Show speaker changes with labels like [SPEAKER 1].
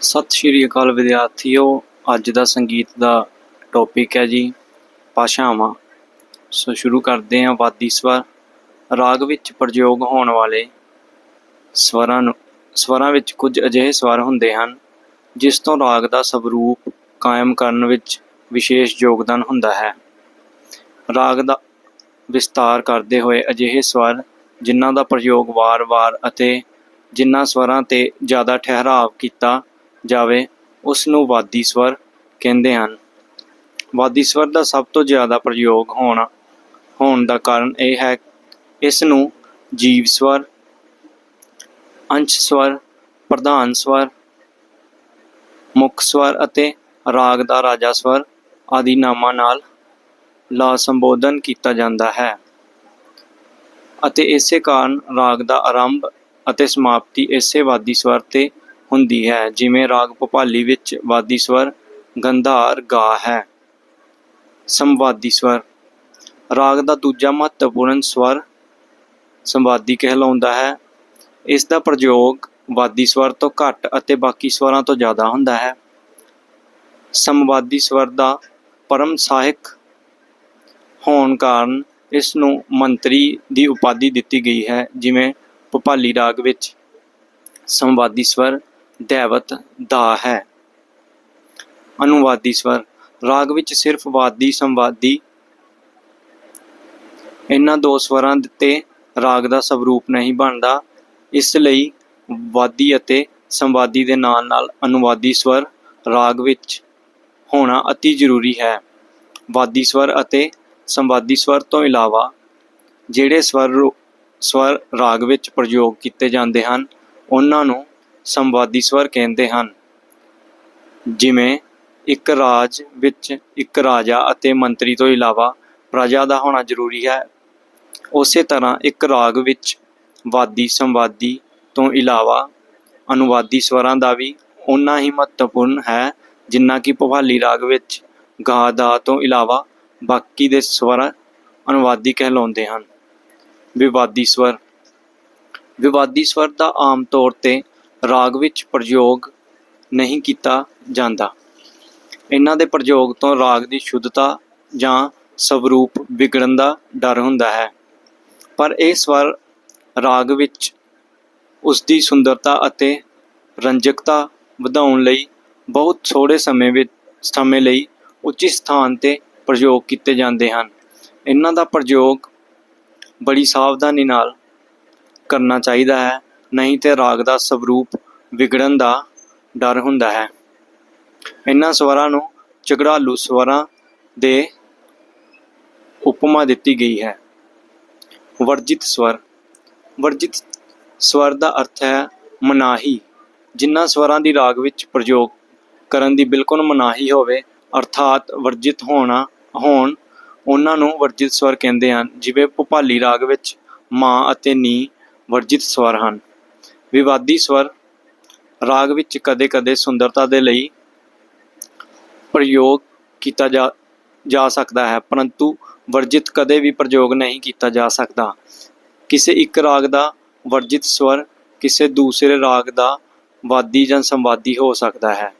[SPEAKER 1] ਸਤਿ ਸ਼੍ਰੀ ਅਕਾਲ ਵਿਦਿਆਰਥੀਓ, ਅੱਜ ਦਾ ਸੰਗੀਤ ਦਾ ਟੌਪਿਕ ਹੈ ਜੀ, ਭਾਸ਼ਾਵਾਂ। ਸੋ ਸ਼ੁਰੂ ਕਰਦੇ ਹਾਂ ਵਾਦੀ ਸਵਰ। ਰਾਗ ਵਿੱਚ ਪ੍ਰਯੋਗ ਹੋਣ ਵਾਲੇ ਸਵਰਾਂ ਨੂੰ, ਸਵਰਾਂ ਵਿੱਚ ਕੁਝ ਅਜਿਹੇ ਸਵਰ ਹੁੰਦੇ ਹਨ, ਜਿਸ ਤੋਂ ਰਾਗ ਦਾ ਸਵਰੂਪ ਕਾਇਮ ਕਰਨ ਵਿੱਚ ਵਿਸ਼ੇਸ਼ ਯੋਗਦਾਨ ਹੁੰਦਾ ਹੈ। ਰਾਗ ਦਾ ਵਿਸਤਾਰ ਕਰਦੇ ਹੋਏ ਅਜਿਹੇ ਸਵਰ, ਜਿਨ੍ਹਾਂ ਦਾ ਪ੍ਰਯੋਗ ਵਾਰ-ਵਾਰ ਅਤੇ ਜਿਨ੍ਹਾਂ ਸਵਰਾਂ ਤੇ ਜ਼ਿਆਦਾ ਠਹਿਰਾਵ ਕੀਤਾ ਜਾਵੇ ਉਸ ਨੂੰ ਵਾਦੀ ਸਵਰ ਕਹਿੰਦੇ ਹਨ। ਵਾਦੀ ਸਵਰ ਦਾ ਸਭ ਤੋਂ ਜ਼ਿਆਦਾ ਪ੍ਰਯੋਗ ਹੋਣਾ, ਹੋਣ ਦਾ ਕਾਰਨ ਇਹ ਹੈ ਇਸ ਨੂੰ ਜੀਵ ਸਵਰ, ਅੰਸ਼ ਸਵਰ, ਪ੍ਰਧਾਨ ਸਵਰ, ਮੁੱਖ ਸਵਰ ਅਤੇ ਰਾਗ ਦਾ ਰਾਜਾ ਸਵਰ ਆਦਿ ਨਾਮਾਂ ਨਾਲ ਲਾ ਸੰਬੋਧਨ ਕੀਤਾ ਜਾਂਦਾ ਹੈ। ਅਤੇ ਇਸੇ ਕਾਰਨ ਰਾਗ ਦਾ ਆਰੰਭ ਅਤੇ ਸਮਾਪਤੀ ਇਸੇ ਵਾਦੀ ਸਵਰ ਤੇ ਹੁੰਦੀ ਹੈ, ਜਿਵੇਂ ਰਾਗ ਭੋਪਾਲੀ ਵਿੱਚ ਵਾਦੀ ਸਵਰ, ਗੰਧਾਰ ਗਾ ਹੈ। ਸੰਵਾਦੀ ਸਵਰ। ਰਾਗ ਦਾ ਦੂਜਾ ਮਹੱਤਵਪੂਰਨ ਸਵਰ ਸੰਵਾਦੀ ਕਹਿਲਾਉਂਦਾ ਹੈ। ਇਸ ਦਾ ਪ੍ਰਯੋਗ ਵਾਦੀ ਸਵਰ ਤੋਂ ਘੱਟ ਅਤੇ ਬਾਕੀ ਸਵਰਾਂ ਤੋਂ ਜ਼ਿਆਦਾ ਹੁੰਦਾ ਹੈ। ਸੰਵਾਦੀ ਸਵਰ ਦਾ ਪਰਮ ਸਹਾਇਕ ਹੋਣ ਕਾਰਨ ਇਸ ਨੂੰ ਮੰਤਰੀ ਦੀ ਉਪਾਧੀ ਦਿੱਤੀ ਗਈ ਹੈ, ਜਿਵੇਂ ਭੋਪਾਲੀ ਰਾਗ ਵਿੱਚ। ਸੰਵਾਦੀ ਸਵਰ ਦੈਵਤ ਦਾ ਹੈ। ਅਨੁਵਾਦੀ ਸਵਰ। ਰਾਗ ਵਿੱਚ ਸਿਰਫ ਵਾਦੀ, ਸੰਵਾਦੀ। ਇਹਨਾਂ ਦੋ ਸਵਰਾਂ ਤੇ ਰਾਗ ਦਾ ਸਵਰੂਪ ਨਹੀਂ ਬਣਦਾ। ਇਸ ਲਈ ਵਾਦੀ ਅਤੇ ਸੰਵਾਦੀ ਦੇ ਨਾਲ ਨਾਲ ਅਨੁਵਾਦੀ ਸਵਰ ਰਾਗ ਵਿੱਚ ਹੋਣਾ ਅਤੀ ਜ਼ਰੂਰੀ ਹੈ। ਵਾਦੀ ਸਵਰ ਅਤੇ ਸੰਵਾਦੀ ਸਵਰ ਤੋਂ ਇਲਾਵਾ ਜਿਹੜੇ ਸਵਰ ਸਵਰ ਰਾਗ ਵਿੱਚ ਪ੍ਰਯੋਗ ਕੀਤੇ ਜਾਂਦੇ ਹਨ, ਉਹਨਾਂ ਨੂੰ ਸੰਵਾਦੀ ਸਵਰ ਕਹਿੰਦੇ ਹਨ। ਜਿਵੇਂ ਇੱਕ ਰਾਜ ਵਿੱਚ ਇੱਕ ਰਾਜਾ ਅਤੇ ਮੰਤਰੀ ਤੋਂ ਇਲਾਵਾ ਪ੍ਰਜਾ ਦਾ ਹੋਣਾ ਜ਼ਰੂਰੀ ਹੈ। ਉਸੇ ਤਰ੍ਹਾਂ ਇੱਕ ਰਾਗ ਵਿੱਚ ਵਾਦੀ, ਸੰਵਾਦੀ ਤੋਂ ਇਲਾਵਾ ਅਨੁਵਾਦੀ ਸਵਰਾਂ ਦਾ ਵੀ ਉਨਾ ਹੀ ਮਹੱਤਵਪੂਰਨ ਹੈ ਜਿੰਨਾ ਕਿ ਭਵਾਲੀ ਰਾਗ ਵਿੱਚ ਗਾ, ਦਾ ਤੋਂ ਇਲਾਵਾ ਬਾਕੀ ਦੇ ਸਵਰ ਅਨੁਵਾਦੀ ਕਹਿਲਾਉਂਦੇ ਹਨ। ਵਿਵਾਦੀ ਸਵਰ। ਵਿਵਾਦੀ ਸਵਰ ਦਾ ਆਮ ਤੌਰ ਤੇ ਰਾਗ ਵਿੱਚ ਪ੍ਰਯੋਗ ਨਹੀਂ ਕੀਤਾ ਜਾਂਦਾ। ਇਹਨਾਂ ਦੇ ਪ੍ਰਯੋਗ ਤੋਂ ਰਾਗ ਦੀ ਸ਼ੁੱਧਤਾ ਜਾਂ ਸਵਰੂਪ ਵਿਗੜਨ ਦਾ ਡਰ ਹੁੰਦਾ ਹੈ। ਪਰ ਇਹ ਸਵਰ ਰਾਗ ਵਿੱਚ ਉਸ ਦੀ ਸੁੰਦਰਤਾ ਅਤੇ ਰੰਜਕਤਾ ਵਧਾਉਣ ਲਈ ਬਹੁਤ ਥੋੜੇ ਸਮੇਂ ਵਿੱਚ, ਸਮੇਂ ਲਈ ਉੱਚਿਤ ਸਥਾਨ ਤੇ ਪ੍ਰਯੋਗ ਕੀਤੇ ਜਾਂਦੇ ਹਨ। ਇਹਨਾਂ ਦਾ ਪ੍ਰਯੋਗ ਬੜੀ ਸਾਵਧਾਨੀ ਨਾਲ ਕਰਨਾ ਚਾਹੀਦਾ ਹੈ। ਨਹੀਂ ਤੇ ਰਾਗ ਦਾ ਸਵਰੂਪ ਵਿਗੜਨ ਦਾ ਡਰ ਹੁੰਦਾ ਹੈ। ਇਹਨਾਂ ਸਵਰਾਂ ਨੂੰ ਝਗੜਾਲੂ ਸਵਰਾਂ ਦੇ ਉਪਮਾ ਦਿੱਤੀ ਗਈ ਹੈ। ਵਰਜਿਤ ਸਵਰ। ਵਰਜਿਤ ਸਵਰ ਦਾ ਅਰਥ ਹੈ ਮਨਾਹੀ। ਜਿਨ੍ਹਾਂ ਸਵਰਾਂ ਦੀ ਰਾਗ ਵਿੱਚ ਪ੍ਰਯੋਗ ਕਰਨ ਦੀ ਬਿਲਕੁਲ ਮਨਾਹੀ ਹੋਵੇ, ਅਰਥਾਤ ਵਰਜਿਤ ਹੋਣਾ, ਹੋਣ, ਉਹਨਾਂ ਨੂੰ ਵਰਜਿਤ ਸਵਰ ਕਹਿੰਦੇ ਹਨ, ਜਿਵੇਂ ਭੋਪਾਲੀ ਰਾਗ ਵਿੱਚ ਮਾਂ ਅਤੇ ਨੀ ਵਰਜਿਤ ਸਵਰ ਹਨ। ਵਿਵਾਦੀ ਸਵਰ ਰਾਗ ਵਿੱਚ ਕਦੇ-ਕਦੇ ਸੁੰਦਰਤਾ ਦੇ ਲਈ ਪ੍ਰਯੋਗ ਕੀਤਾ ਜਾ ਜਾ ਸਕਦਾ ਹੈ, ਪਰੰਤੂ ਵਰਜਿਤ ਕਦੇ ਵੀ ਪ੍ਰਯੋਗ ਨਹੀਂ ਕੀਤਾ ਜਾ ਸਕਦਾ। ਕਿਸੇ ਇੱਕ ਰਾਗ ਦਾ ਵਰਜਿਤ ਸਵਰ ਕਿਸੇ ਦੂਸਰੇ ਰਾਗ ਦਾ ਵਾਦੀ ਜਾਂ ਸੰਵਾਦੀ ਹੋ ਸਕਦਾ ਹੈ।